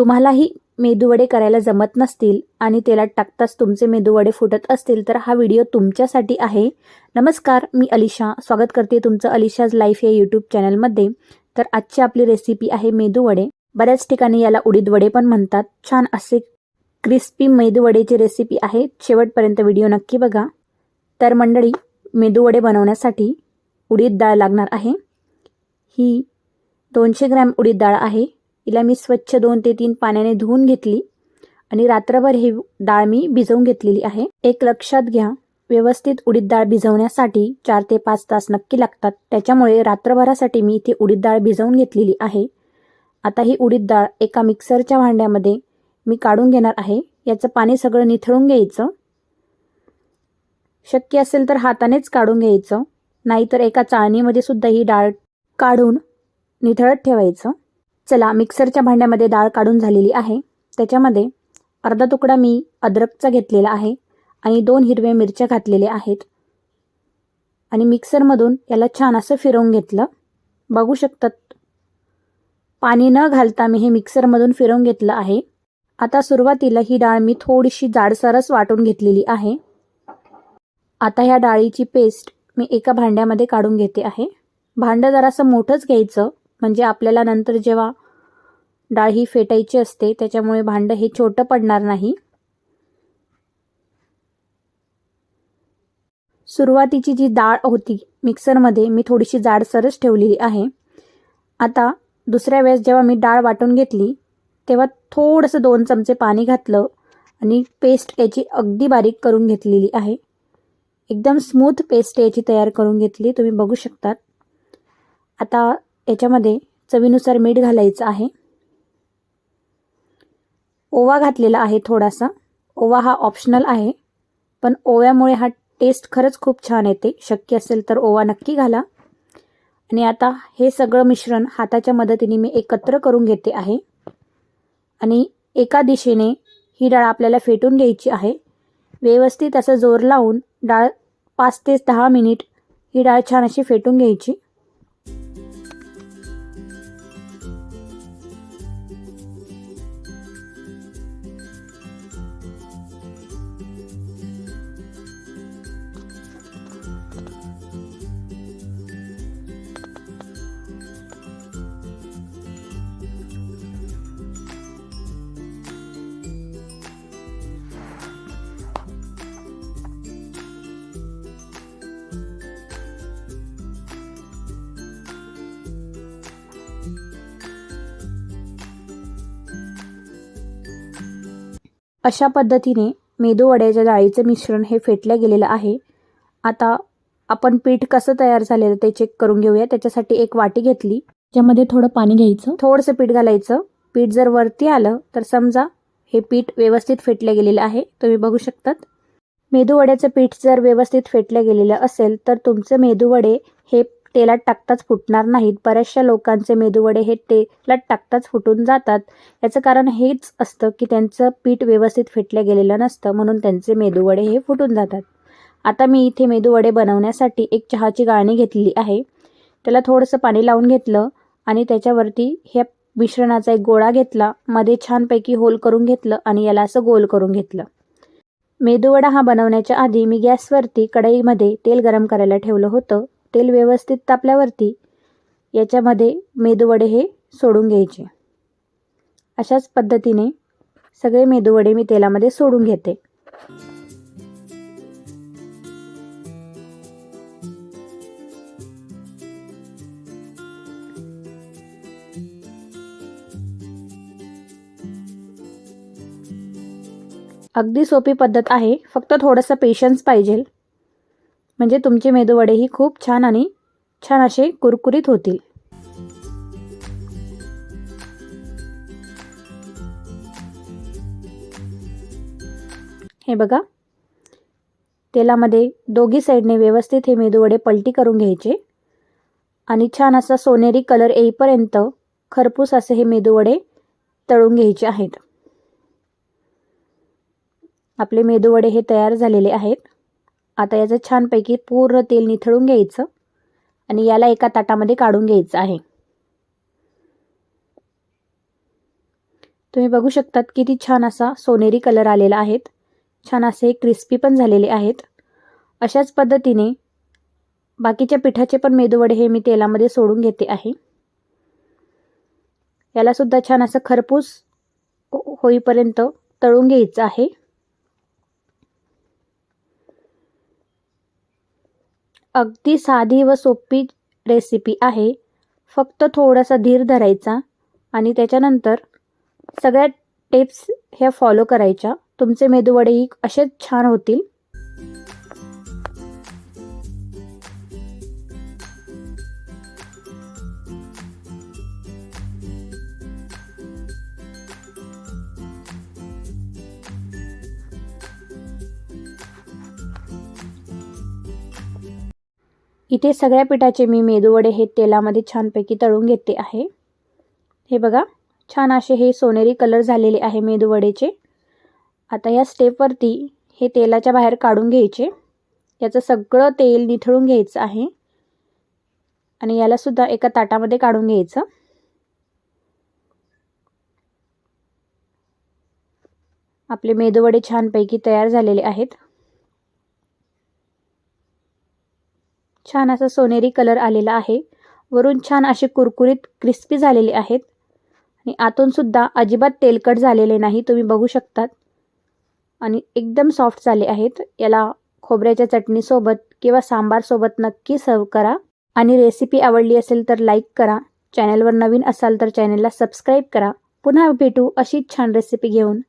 तुम्हालाही मेदूवडे करायला जमत नसतील आणि तेलात टाकताच तुमचे मेदूवडे फुटत असतील तर हा व्हिडिओ तुमच्यासाठी आहे. नमस्कार मी अलिशा. स्वागत करते तुमचं अलिशाज लाईफ या यूट्यूब चॅनलमध्ये. तर आजची आपली रेसिपी आहे मेदूवडे. बऱ्याच ठिकाणी याला उडीद वडे पण म्हणतात. छान असे क्रिस्पी मेदूवडेची रेसिपी आहे. शेवटपर्यंत व्हिडिओ नक्की बघा. तर मंडळी मेदूवडे बनवण्यासाठी उडीद डाळ लागणार आहे. ही दोनशे ग्रॅम उडीद डाळ आहे. हिला मी स्वच्छ दोन ते तीन पाण्याने धुवून घेतली आणि रात्रभर ही डाळ मी भिजवून घेतलेली आहे. एक लक्षात घ्या व्यवस्थित उडीद डाळ भिजवण्यासाठी चार ते पाच तास नक्की लागतात. त्याच्यामुळे रात्रभरासाठी मी इथे उडीद डाळ भिजवून घेतलेली आहे. आता ही उडीद डाळ एका मिक्सरच्या भांड्यामध्ये मी काढून घेणार आहे. याचं पाणी सगळं निथळून घ्यायचं. शक्य असेल तर हातानेच काढून घ्यायचं. नाहीतर एका चाळणीमध्ये सुद्धा ही डाळ काढून निथळत ठेवायचं. चला मिक्सरच्या भांड्यामध्ये डाळ काढून झालेली आहे. त्याच्यामध्ये अर्धा तुकडा मी अद्रकचा घेतलेला आहे आणि दोन हिरव्या मिरच्या घातलेल्या आहेत. आणि मिक्सरमधून याला छान असं फिरवून घेतलं. बघू शकतात. पाणी न घालता मी हे मिक्सरमधून फिरवून घेतलं आहे. आता सुरुवातीला ही डाळ मी थोडीशी जाडसरस वाटून घेतलेली आहे. आता ह्या डाळीची पेस्ट मी एका भांड्यामध्ये काढून घेते आहे. भांडं जरासं मोठंच घ्यायचं म्हणजे आपल्याला नंतर जेव्हा डाळ ही फेटायची असते त्याच्यामुळे भांडं हे छोटं पडणार नाही. सुरुवातीची जी डाळ होती मिक्सरमध्ये मी थोडीशी जाडसरच ठेवलेली आहे. आता दुसऱ्या वेळेस जेव्हा मी डाळ वाटून घेतली तेव्हा थोडंसं दोन चमचे पाणी घातलं आणि पेस्ट याची अगदी बारीक करून घेतलेली आहे. एकदम स्मूथ पेस्ट याची तयार करून घेतली तुम्ही बघू शकतात. आता याच्यामध्ये चवीनुसार मीठ घालायचं आहे. ओवा घातलेला आहे थोडासा. ओवा हा ऑप्शनल आहे. पण ओव्यामुळे हा टेस्ट खरंच खूप छान येते. शक्य असेल तर ओवा नक्की घाला. आणि आता हे सगळं मिश्रण हाताच्या मदतीने मी एकत्र करून घेते आहे. आणि एका दिशेने ही डाळ आपल्याला फेटून घ्यायची आहे. व्यवस्थित असं जोर लावून डाळ पाच ते दहा मिनिट ही डाळ छान अशी फेटून घ्यायची. अशा पद्धतीने मेदूवड्याच्या डाळीचं मिश्रण हे फेटलं गेलेलं आहे. आता आपण पीठ कसं तयार झालेलं ते चेक करून घेऊया. त्याच्यासाठी एक वाटी घेतली. ज्यामध्ये थोडं पाणी घ्यायचं. थोडंसं पीठ घालायचं. पीठ जर वरती आलं तर समजा हे पीठ व्यवस्थित फेटलं गेलेलं आहे. तुम्ही बघू शकतात. मेदूवड्याचं पीठ जर व्यवस्थित फेटलं गेलेलं असेल तर तुमचे मेदूवडे हे तेलात टाकताच फुटणार नाहीत. बऱ्याचशा लोकांचे मेदूवडे हे तेलात टाकताच फुटून जातात. याचं कारण हेच असतं की त्यांचं पीठ व्यवस्थित फेटलं गेलेलं नसतं म्हणून त्यांचे मेदूवडे हे फुटून जातात. आता मी इथे मेदूवडे बनवण्यासाठी एक चहाची गाळणी घेतलेली आहे. त्याला थोडंसं पाणी लावून घेतलं आणि त्याच्यावरती ह्या मिश्रणाचा एक गोळा घेतला. मध्ये छानपैकी होल करून घेतलं आणि याला असं गोल करून घेतलं. मेदूवडा हा बनवण्याच्या आधी मी गॅसवरती कढईमध्ये तेल गरम करायला ठेवलं होतं. तेल व्यवस्थित तापल्यावरती याच्यामध्ये मेदूवडे हे सोडून घ्यायचे. अशाच पद्धतीने सगळे मेदूवडे मी तेलामध्ये सोडून घेते. अगदी सोपी पद्धत आहे. फक्त थोडंसं पेशन्स पाहिजे. म्हणजे तुमचे मेदूवडेही खूप छान आणि छान असे कुरकुरीत होतील. हे बघा. तेलामध्ये दोघी साईडने व्यवस्थित हे मेदूवडे पलटी करून घ्यायचे. आणि छान असा सोनेरी कलर येईपर्यंत खरपूस असे हे मेदूवडे तळून घ्यायचे आहेत. आपले मेदूवडे हे तयार झालेले आहेत. आता याचं छानपैकी पूर्ण तेल निथळून घ्यायचं आणि याला एका ताटामध्ये काढून घ्यायचं आहे. तुम्ही बघू शकतात किती छान असा सोनेरी कलर आलेला आहेत. छान असे क्रिस्पी पण झालेले आहेत. अशाच पद्धतीने बाकीच्या पिठाचे पण मेदूवडे हे मी तेलामध्ये सोडून घेते आहे. याला सुद्धा छान असं खरपूस हो- होईपर्यंत तळून घ्यायचं आहे. अगदी साधी व सोपी रेसिपी आहे. फक्त थोडासा धीर धरायचा आणि त्याच्यानंतर सगळ्या टिप्स ह्या फॉलो करायच्या. तुमचे मेदूवडेही असेच छान होतील. इथे सगळ्या पिठाचे मी मेदूवडे हे तेलामध्ये छानपैकी तळून घेते आहे. हे बघा छान असे हे सोनेरी कलर झालेले आहे मेदूवडेचे. आता या स्टेपवरती हे तेलाच्या बाहेर काढून घ्यायचे. याचं सगळं तेल निथळून घ्यायचं आहे. आणि यालासुद्धा एका ताटामध्ये काढून घ्यायचं. आपले मेदूवडे छानपैकी तयार झालेले आहेत. छान असा सोनेरी कलर आलेला आहे. वरून छान असे कुरकुरीत क्रिस्पी झालेले आहेत. आणि आतून सुद्धा अजिबात तेलकट झालेले नाही तुम्ही बघू शकतात. आणि एकदम सॉफ्ट झाले आहेत. याला खोबऱ्याच्या चटणीसोबत किंवा सांबारसोबत नक्की सर्व करा. आणि रेसिपी आवडली असेल तर लाईक करा. चॅनलवर नवीन असाल तर चॅनलला सबस्क्राईब करा. पुन्हा भेटू अशीच छान रेसिपी घेऊन.